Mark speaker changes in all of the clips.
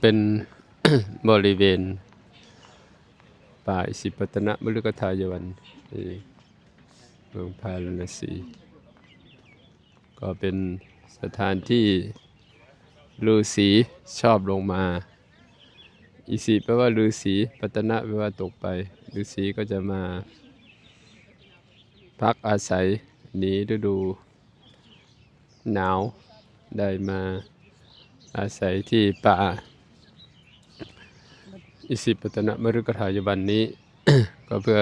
Speaker 1: เป็นบริเวณ ป่าอิสิปตนะมฤคทายวันเมืองพาราณสี ก็เป็นสถานที่ฤาษีชอบลงมา อิสิแปลว่าฤาษีปตนะแปลว่าตกไปฤาษีก็จะมา พักอาศัยหนีฤดูหนาวได้มาอาศัยที่ป่า อิสิปตนะมฤคทายวันนี้ ก็เพื่อ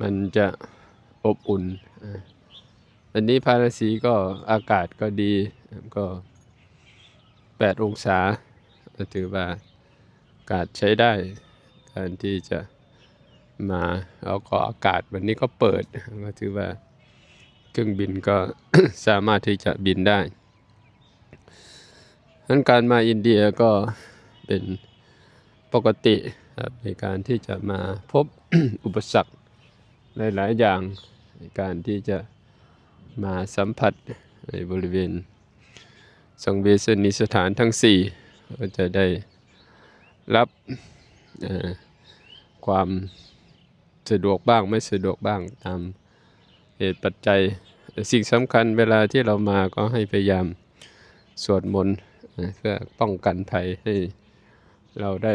Speaker 1: มันจะอบอุ่นอันนี้พาราสีก็อากาศก็ดีก็แปดองศา ถือว่าอากาศใช้ได้การที่จะมาแล้วก็อากาศวันนี้ก็เปิดก็ถือว่าเครื่องบินก็สามารถที่จะบินได้ดังนั้นการมาอินเดียก็เป็น ปกติในการที่จะมาพบอุปสรรคหลายๆอย่างในการที่จะมาสัมผัสในบริเวณ สังเวชนิสถานทั้ง4ก็จะได้รับความสะดวกบ้างไม่สะดวกบ้างตามเหตุปัจจัยสิ่งสำคัญเวลาที่เรามาก็ให้พยายามสวดมนต์เพื่อป้องกันภัยให้ เราได้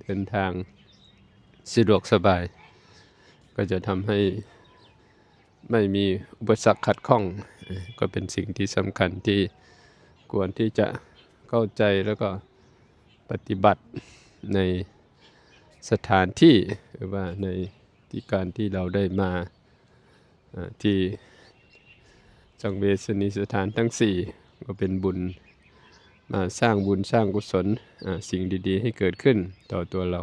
Speaker 1: เดินทางสะดวกสบาย ก็จะทำให้ไม่มีอุปสรรคขัดข้อง ก็เป็นสิ่งที่สำคัญที่ควรที่จะเข้าใจแล้วก็ปฏิบัติในสถานที่หรือว่าในที่การที่เราได้มาอ่าที่จังเวสนิสถานทั้ง 4 ก็เป็นบุญ มาสร้างบุญสร้างกุศลสิ่งดีๆ ให้เกิดขึ้นต่อตัวเรา